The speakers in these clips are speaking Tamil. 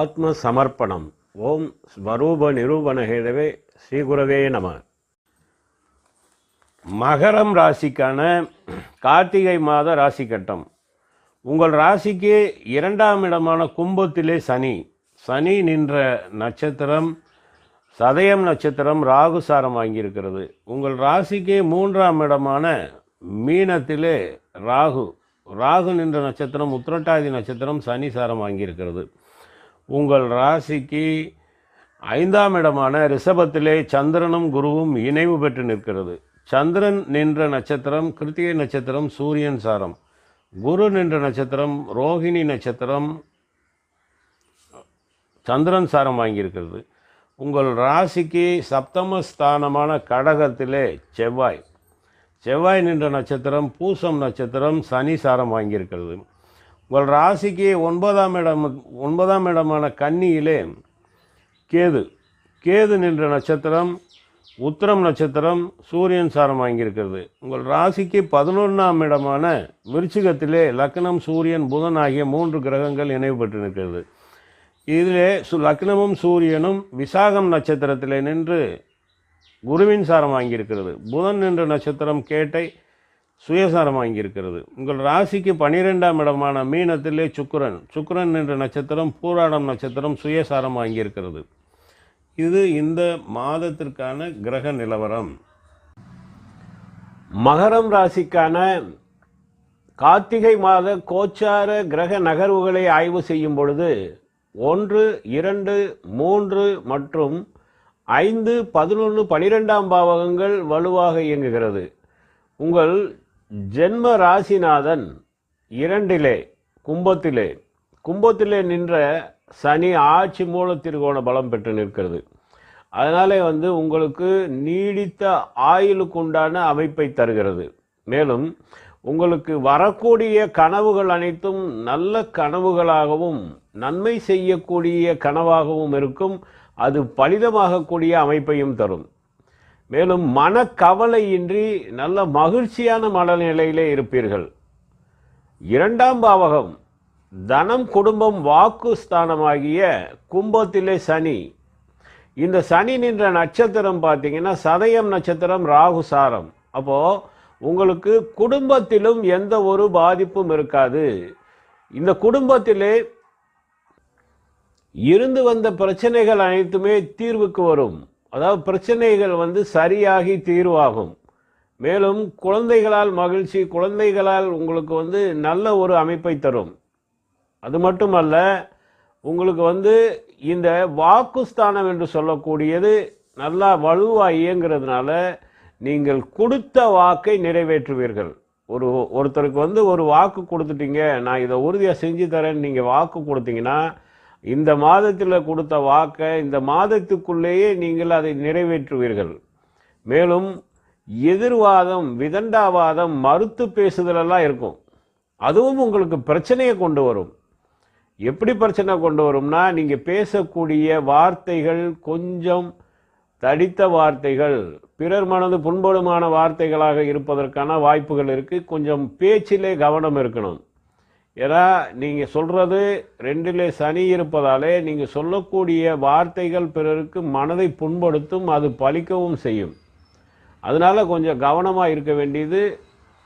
ஆத்ம சமர்ப்பணம் ஓம் ஸ்வரூப நிரூபணகேதவே ஸ்ரீகுரவே நம. மகரம் ராசிக்கான கார்த்திகை மாத ராசி கட்டம் உங்கள் ராசிக்கு இரண்டாம் இடமான கும்பத்திலே சனி. சனி நின்ற நட்சத்திரம் சதயம் நட்சத்திரம் ராகு சாரம் வாங்கியிருக்கிறது. உங்கள் ராசிக்கு மூன்றாம் இடமான மீனத்திலே ராகு. ராகு நின்ற நட்சத்திரம் உத்திரட்டாதி நட்சத்திரம் சனி சாரம் வாங்கியிருக்கிறது. உங்கள் ராசிக்கு ஐந்தாம் இடமான ரிஷபத்திலே சந்திரனும் குருவும் இணைவு பெற்று நிற்கிறது. சந்திரன் நின்ற நட்சத்திரம் கிருத்திகை நட்சத்திரம் சூரியன் சாரம். குரு நின்ற நட்சத்திரம் ரோகிணி நட்சத்திரம் சந்திரன் சாரம் வாங்கியிருக்கிறது. உங்கள் ராசிக்கு சப்தமஸ்தானமான கடகத்திலே செவ்வாய். செவ்வாய் நின்ற நட்சத்திரம் பூசம் நட்சத்திரம் சனி சாரம் வாங்கியிருக்கிறது. உங்கள் ராசிக்கு ஒன்பதாம் இடம் ஒன்பதாம் இடமான கன்னியிலே கேது. கேது நின்ற நட்சத்திரம் உத்திரம் நட்சத்திரம் சூரியன் சாரம் வாங்கியிருக்கிறது. உங்கள் ராசிக்கு பதினொன்றாம் இடமான விருச்சிகத்திலே லக்னம் சூரியன் புதன் ஆகிய மூன்று கிரகங்கள் இணைவு பெற்று நிற்கிறது இதிலே சு லக்னமும் சூரியனும் விசாகம் நட்சத்திரத்திலே நின்று குருவின் சாரம் வாங்கியிருக்கிறது. புதன் நின்ற நட்சத்திரம் கேட்டை சுயசாரம் வாங்கியிருக்கிறது. உங்கள் ராசிக்கு பனிரெண்டாம் இடமான மீனத்திலே சுக்கரன். சுக்கரன் என்ற நட்சத்திரம் பூராடம் நட்சத்திரம் சுயசாரம் வாங்கியிருக்கிறது. இது இந்த மாதத்திற்கான கிரக நிலவரம். மகரம் ராசிக்கான கார்த்திகை மாத கோச்சார கிரக நகர்வுகளை ஆய்வு செய்யும் பொழுது ஒன்று இரண்டு மூன்று மற்றும் ஐந்து பதினொன்று பனிரெண்டாம் பாவகங்கள் வலுவாக இயங்குகிறது. உங்கள் ஜென்ம ராசிநாதன் இரண்டிலே கும்பத்திலே. கும்பத்திலே நின்ற சனி ஆட்சி மூல திருகோண பலம் பெற்று நிற்கிறது. அதனாலே வந்து உங்களுக்கு நீடித்த ஆயுளுக்கு உண்டான அமைப்பை தருகிறது. மேலும் உங்களுக்கு வரக்கூடிய கனவுகள் அனைத்தும் நல்ல கனவுகளாகவும் நன்மை செய்யக்கூடிய கனவாகவும் இருக்கும். அது பலிதமாகக்கூடிய அமைப்பையும் தரும். மேலும் மனக்கவலையின்றி நல்ல மகிழ்ச்சியான மனநிலையிலே இருப்பீர்கள். இரண்டாம் பாவகம் தனம் குடும்பம் வாக்கு ஸ்தானமாகிய கும்பத்திலே சனி. இந்த சனி நின்ற நட்சத்திரம் பார்த்தீங்கன்னா சதயம் நட்சத்திரம் ராகு சாரம். அப்போது உங்களுக்கு குடும்பத்திலும் எந்த ஒரு பாதிப்பும் இருக்காது. இந்த குடும்பத்திலே இருந்து வந்த பிரச்சனைகள் அனைத்துமே தீர்வுக்கு வரும். அதாவது பிரச்சனைகள் வந்து சரியாகி தீர்வாகும். மேலும் குழந்தைகளால் மகிழ்ச்சி குழந்தைகளால் உங்களுக்கு வந்து நல்ல ஒரு அமைப்பை தரும். அது மட்டுமல்ல உங்களுக்கு வந்து இந்த வாக்குஸ்தானம் என்று சொல்லக்கூடியது நல்லா வலுவாக இயங்குறதுனால நீங்கள் கொடுத்த வாக்கை நிறைவேற்றுவீர்கள். ஒரு ஒருத்தருக்கு வந்து ஒரு வாக்கு கொடுத்துட்டீங்க நான் இதை உறுதியாக செஞ்சு தரேன்னு நீங்கள் வாக்கு கொடுத்தீங்கன்னா இந்த மாதத்தில் கொடுத்த வாக்கை இந்த மாதத்துக்குள்ளேயே நீங்கள் அதை நிறைவேற்றுவீர்கள். மேலும் எதிர்வாதம் விதண்டாவாதம் மறுத்து பேசுதலெல்லாம் இருக்கும். அதுவும் உங்களுக்கு பிரச்சனையை கொண்டு வரும். எப்படி பிரச்சனை கொண்டு வரும்னா நீங்கள் பேசக்கூடிய வார்த்தைகள் கொஞ்சம் தடித்த வார்த்தைகள் பிறர் மனது புண்படுமான வார்த்தைகளாக இருப்பதற்கான வாய்ப்புகள் இருக்குது கொஞ்சம் பேச்சிலே கவனம் இருக்கணும். ஏன்னா நீங்கள் சொல்கிறது ரெண்டிலே சனி இருப்பதாலே நீங்கள் சொல்லக்கூடிய வார்த்தைகள் பிறருக்கு மனதை புண்படுத்தும் அது பலிக்கவும் செய்யும். அதனால் கொஞ்சம் கவனமாக இருக்க வேண்டியது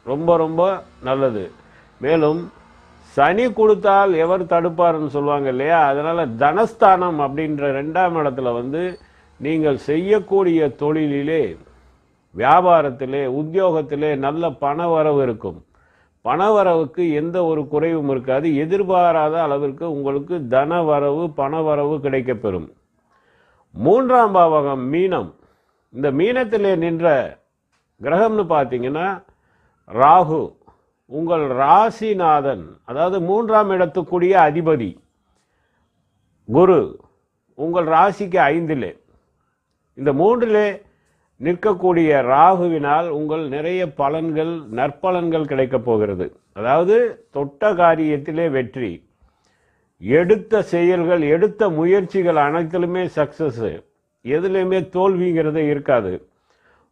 ரொம்ப ரொம்ப நல்லது. மேலும் சனி கொடுத்தால் எவர் தடுப்பார்னு சொல்லுவாங்க இல்லையா? அதனால் தனஸ்தானம் அப்படின்ற ரெண்டாம் இடத்துல வந்து நீங்கள் செய்யக்கூடிய தொழிலிலே வியாபாரத்திலே உத்தியோகத்திலே நல்ல பண வரவு இருக்கும். பணவரவுக்கு எந்த ஒரு குறைவும் இருக்காது. எதிர்பாராத அளவிற்கு உங்களுக்கு தன வரவு பணவரவு கிடைக்கப்பெறும். மூன்றாம் பாவகம் மீனம். இந்த மீனத்திலே நின்ற கிரகம்னு பார்த்தீங்கன்னா ராகு. உங்கள் ராசிநாதன் அதாவது மூன்றாம் இடத்துக்குரிய அதிபதி குரு உங்கள் ராசிக்கு ஐந்திலே. இந்த மூன்றிலே நிற்கக்கூடிய ராகுவினால் உங்கள் நிறைய பலன்கள் நற்பலன்கள் கிடைக்கப் போகிறது. அதாவது தொட்ட காரியத்திலே வெற்றி. எடுத்த செயல்கள் எடுத்த முயற்சிகள் அனைத்திலுமே சக்ஸஸ்ஸு எதுலேயுமே தோல்விங்கிறது இருக்காது.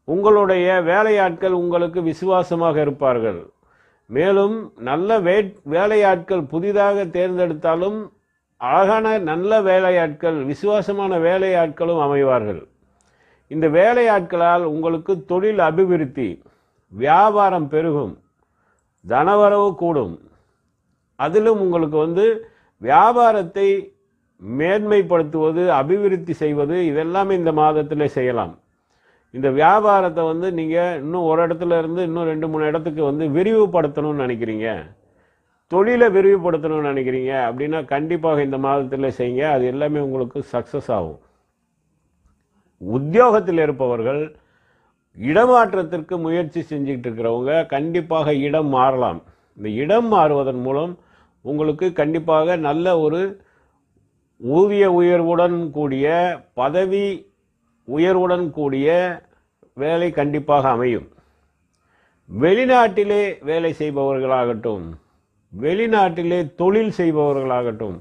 உங்களுடைய வேலையாட்கள் உங்களுக்கு விசுவாசமாக இருப்பார்கள். மேலும் நல்ல வே வேலையாட்கள் புதிதாக தேர்ந்தெடுத்தாலும் அழகான நல்ல வேலையாட்கள் விசுவாசமான வேலையாட்களும் அமைவார்கள். இந்த வேலையாட்களால் உங்களுக்கு தொழில் அபிவிருத்தி வியாபாரம் பெருகும் தனவரவு கூடும். அதிலும் உங்களுக்கு வந்து வியாபாரத்தை மேன்மைப்படுத்துவது அபிவிருத்தி செய்வது இதெல்லாமே இந்த மாதத்தில் செய்யலாம். இந்த வியாபாரத்தை வந்து நீங்கள் இன்னும் ஒரு இடத்துல இருந்து இன்னும் ரெண்டு மூணு இடத்துக்கு வந்து விரிவுபடுத்தணும்னு நினைக்கிறீங்க. தொழிலை விரிவுபடுத்தணும்னு நினைக்கிறீங்க. அப்படின்னா கண்டிப்பாக இந்த மாதத்தில் செய்யுங்க. அது எல்லாமே உங்களுக்கு சக்ஸஸ் ஆகும். உத்தியோகத்தில் இருப்பவர்கள் இடமாற்றத்திற்கு முயற்சி செஞ்சுக்கிட்டு இருக்கிறவங்க கண்டிப்பாக இடம் மாறலாம். இந்த இடம் மாறுவதன் மூலம் உங்களுக்கு கண்டிப்பாக நல்ல ஒரு ஊதிய உயர்வுடன் கூடிய பதவி உயர்வுடன் கூடிய வேலை கண்டிப்பாக அமையும். வெளிநாட்டிலே வேலை செய்பவர்களாகட்டும் வெளிநாட்டிலே தொழில் செய்பவர்களாகட்டும்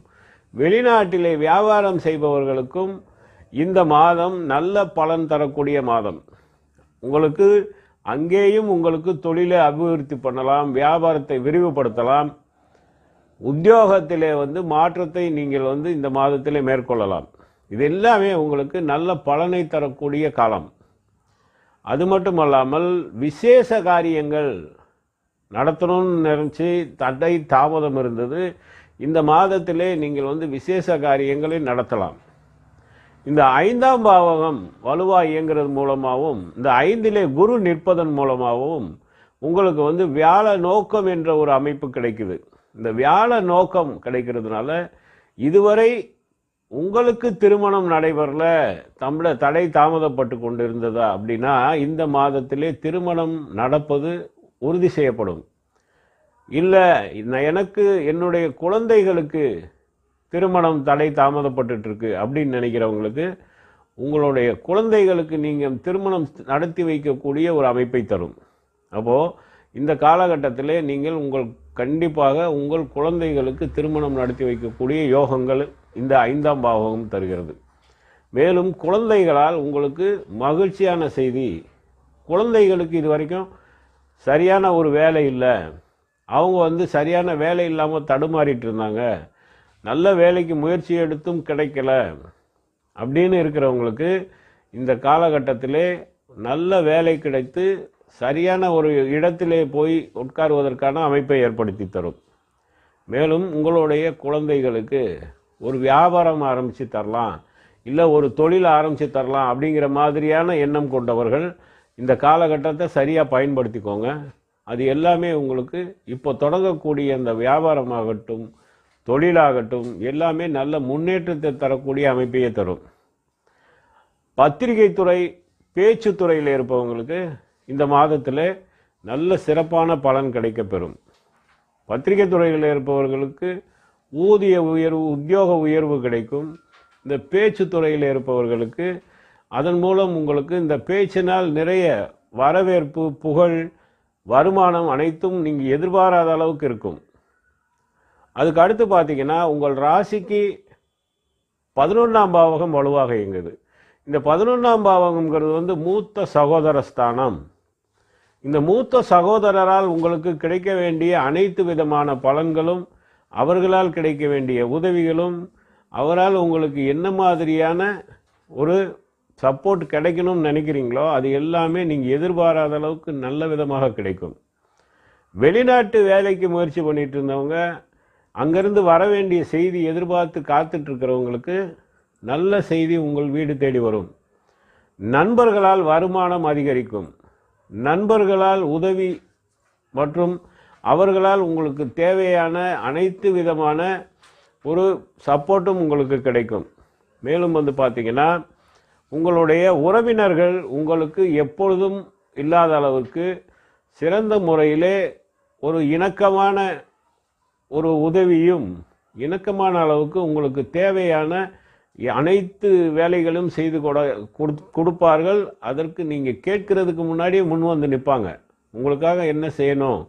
வெளிநாட்டிலே வியாபாரம் செய்பவர்களுக்கும் இந்த மாதம் நல்ல பலன் தரக்கூடிய மாதம். உங்களுக்கு அங்கேயும் உங்களுக்கு தொழிலை அபிவிருத்தி பண்ணலாம் வியாபாரத்தை விரிவுபடுத்தலாம். உத்தியோகத்திலே வந்து மாற்றத்தை நீங்கள் வந்து இந்த மாதத்திலே மேற்கொள்ளலாம். இது எல்லாமே உங்களுக்கு நல்ல பலனை தரக்கூடிய காலம். அது மட்டுமல்லாமல் விசேஷ காரியங்கள் நடத்தணும்னு நினச்சி தடை தாமதம் இருந்தது. இந்த மாதத்திலே நீங்கள் வந்து விசேஷ காரியங்களை நடத்தலாம். இந்த ஐந்தாம் பாவகம் வலுவாக இயங்குறது மூலமாகவும் இந்த ஐந்திலே குரு நிற்பதன் மூலமாகவும் உங்களுக்கு வந்து வியாழ நோக்கம் என்ற ஒரு அமைப்பு கிடைக்குது. இந்த வியாழ நோக்கம் கிடைக்கிறதுனால இதுவரை உங்களுக்கு திருமணம் நடைபெறல தமிழ தடை தாமதப்பட்டு கொண்டிருந்ததா அப்படின்னா இந்த மாதத்திலே திருமணம் நடப்பது உறுதி செய்யப்படும். இல்லை எனக்கு என்னுடைய குழந்தைகளுக்கு திருமணம் தடை தாமதப்பட்டு இருக்கு அப்படின்னு நினைக்கிறவங்களுக்கு உங்களுடைய குழந்தைகளுக்கு நீங்கள் திருமணம் நடத்தி வைக்கக்கூடிய ஒரு அமைப்பை தரும். அப்போது இந்த காலகட்டத்திலே நீங்கள் உங்கள் கண்டிப்பாக உங்கள் குழந்தைகளுக்கு திருமணம் நடத்தி வைக்கக்கூடிய யோகங்கள் இந்த ஐந்தாம் பாவகம் தருகிறது. மேலும் குழந்தைகளால் உங்களுக்கு மகிழ்ச்சியான செய்தி. குழந்தைகளுக்கு இது வரைக்கும் சரியான ஒரு வேலை இல்லை. அவங்க வந்து சரியான வேலை இல்லாமல் தடுமாறிட்டு இருந்தாங்க. நல்ல வேலைக்கு முயற்சி எடுத்தும் கிடைக்கல அப்படின்னு இருக்கிறவங்களுக்கு இந்த காலகட்டத்திலே நல்ல வேலை கிடைத்து சரியான ஒரு இடத்திலே போய் உட்காருவதற்கான அமைப்பை ஏற்படுத்தி தரும். மேலும் உங்களுடைய குழந்தைகளுக்கு ஒரு வியாபாரம் ஆரம்பித்து தரலாம் இல்லை ஒரு தொழில் ஆரம்பித்து தரலாம் அப்படிங்கிற மாதிரியான எண்ணம் கொண்டவர்கள் இந்த காலகட்டத்தை சரியாக பயன்படுத்திக்கோங்க. அது எல்லாமே உங்களுக்கு இப்போ தொடங்கக்கூடிய இந்த வியாபாரமாகட்டும் தொழிலாகட்டும் எல்லாமே நல்ல முன்னேற்றத்தை தரக்கூடிய அமைப்பையே தரும். பத்திரிகை துறை பேச்சு துறையில் இருப்பவங்களுக்கு இந்த மாதத்தில் நல்ல சிறப்பான பலன் கிடைக்கப்பெறும். பத்திரிகை துறையில் இருப்பவர்களுக்கு ஊதிய உயர்வு உத்தியோக உயர்வு கிடைக்கும். இந்த பேச்சு துறையில் இருப்பவர்களுக்கு அதன் மூலம் உங்களுக்கு இந்த பேச்சினால் நிறைய வரவேற்பு புகழ் வருமானம் அனைத்தும் நீங்கள் எதிர்பாராத அளவுக்கு இருக்கும். அதுக்கு அடுத்து பார்த்தீங்கன்னா உங்கள் ராசிக்கு பதினொன்றாம் பாவகம் வலுவாக இயங்குது. இந்த பதினொன்றாம் பாவகங்கிறது வந்து மூத்த சகோதர ஸ்தானம். இந்த மூத்த சகோதரரால் உங்களுக்கு கிடைக்க வேண்டிய அனைத்து விதமான பலன்களும் அவர்களால் கிடைக்க வேண்டிய உதவிகளும் அவரால் உங்களுக்கு என்ன மாதிரியான ஒரு சப்போர்ட் கிடைக்கணும்னு நினைக்கிறீங்களோ அது எல்லாமே நீங்கள் எதிர்பாராத அளவுக்கு நல்ல விதமாக கிடைக்கும். வெளிநாட்டு வேலைக்கு முயற்சி பண்ணிட்டு இருந்தவங்க அங்கேருந்து வர வேண்டிய செய்தி எதிர்பார்த்து காத்துட்ருக்கிறவங்களுக்கு நல்ல செய்தி உங்கள் வீடு தேடி வரும். நண்பர்களால் வருமானம் அதிகரிக்கும். நண்பர்களால் உதவி மற்றும் அவர்களால் உங்களுக்கு தேவையான அனைத்து விதமான ஒரு சப்போர்ட்டும் உங்களுக்கு கிடைக்கும். மேலும் வந்து பார்த்தீங்கன்னா உங்களுடைய உறவினர்கள் உங்களுக்கு எப்பொழுதும் இல்லாத அளவுக்கு சிறந்த முறையிலே ஒரு இணக்கமான ஒரு உதவியும் இணக்கமான அளவுக்கு உங்களுக்கு தேவையான அனைத்து வேலைகளும் செய்து கொட கொடுப்பார்கள். அதற்கு நீங்கள் கேட்கறதுக்கு முன்னாடியே முன் வந்து நிற்பாங்க உங்களுக்காக என்ன செய்யணும்?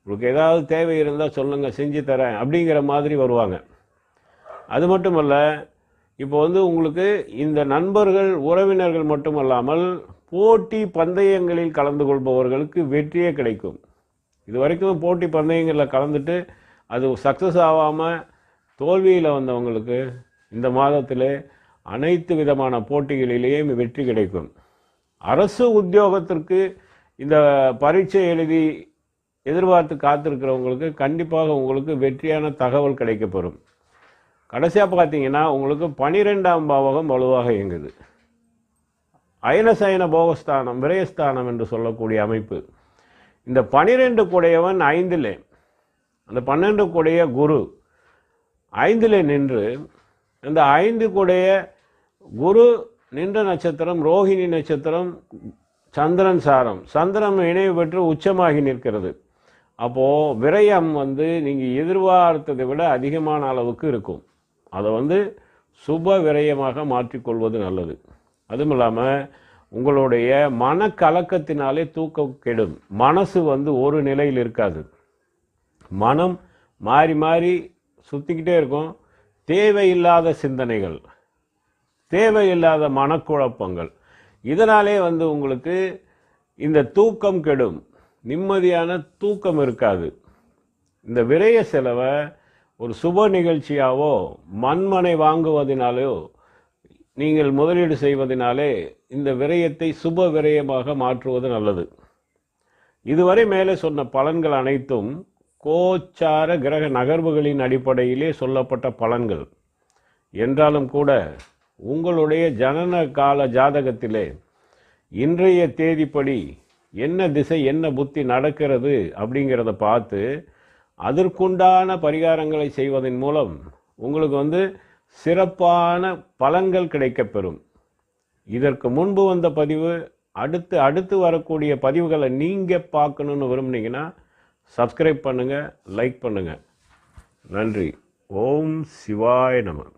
உங்களுக்கு ஏதாவது தேவை இருந்தால் சொல்லுங்கள் செஞ்சு தரேன் அப்படிங்கிற மாதிரி வருவாங்க. அது மட்டுமல்ல இப்போ வந்து உங்களுக்கு இந்த நண்பர்கள் உறவினர்கள் மட்டுமல்லாமல் போட்டி பந்தயங்களில் கலந்து கொள்பவர்களுக்கு வெற்றியே கிடைக்கும். இது வரைக்கும் போட்டி பந்தயங்களில் கலந்துட்டு அது சக்ஸஸ் ஆகாமல் தோல்வியில் வந்தவங்களுக்கு இந்த மாதத்தில் அனைத்து விதமான போட்டிகளிலேயும் வெற்றி கிடைக்கும். அரசு உத்தியோகத்திற்கு இந்த பரீட்சை எழுதி எதிர்பார்த்து காத்திருக்கிறவங்களுக்கு கண்டிப்பாக உங்களுக்கு வெற்றியான தகவல் கிடைக்கப்பெறும். கடைசியாக பார்த்தீங்கன்னா உங்களுக்கு பனிரெண்டாம் பாவகம் வலுவாக இயங்குது. அயனசயன போகஸ்தானம் விரயஸ்தானம் என்று சொல்லக்கூடிய அமைப்பு. இந்த பனிரெண்டு கூடையவன் ஐந்திலே. அந்த பன்னெண்டு கூடைய குரு ஐந்தில் நின்று இந்த ஐந்து கூடைய குரு நின்ற நட்சத்திரம் ரோஹிணி நட்சத்திரம் சந்திரன் சாரம். சந்திரம் இணைவு பெற்று உச்சமாகி நிற்கிறது. அப்போது விரயம் வந்து நீங்கள் எதிர்பார்த்ததை விட அதிகமான அளவுக்கு இருக்கும். அதை வந்து சுப விரயமாக மாற்றிக்கொள்வது நல்லது. அதுவும் இல்லாமல் உங்களுடைய மனக்கலக்கத்தினாலே தூக்கம் கெடும். மனசு வந்து ஒரு நிலையில் இருக்காது. மனம் மாறி மாறி சுற்றிக்கிட்டே இருக்கும். தேவையில்லாத சிந்தனைகள் தேவையில்லாத மனக்குழப்பங்கள். இதனாலே வந்து உங்களுக்கு இந்த தூக்கம் கெடும். நிம்மதியான தூக்கம் இருக்காது. இந்த விரய செலவை ஒரு சுப நிகழ்ச்சியாவோ மண்மனை வாங்குவதனாலோ நீங்கள் முதலீடு செய்வதனாலே இந்த விரயத்தை சுப விரயமாக மாற்றுவது நல்லது. இதுவரை மேலே சொன்ன பலன்கள் அனைத்தும் கோச்சார கிரக நகர்வுகளின் அடிப்படையிலே சொல்லப்பட்ட பலன்கள். என்றாலும் கூட உங்களுடைய ஜனன கால ஜாதகத்திலே இன்றைய தேதிப்படி என்ன திசை என்ன புத்தி நடக்கிறது அப்படிங்கிறத பார்த்து அதற்குண்டான பரிகாரங்களை செய்வதன் மூலம் உங்களுக்கு வந்து சிறப்பான பலன்கள் கிடைக்கப்பெறும். இதற்கு முன்பு வந்த பதிவு அடுத்து அடுத்து வரக்கூடிய பதிவுகளை நீங்கள் பார்க்கணுன்னு விரும்புனீங்கன்னா சப்ஸ்கிரைப் பண்ணுங்கள் லைக் பண்ணுங்கள் நன்றி. ஓம் சிவாய நமன்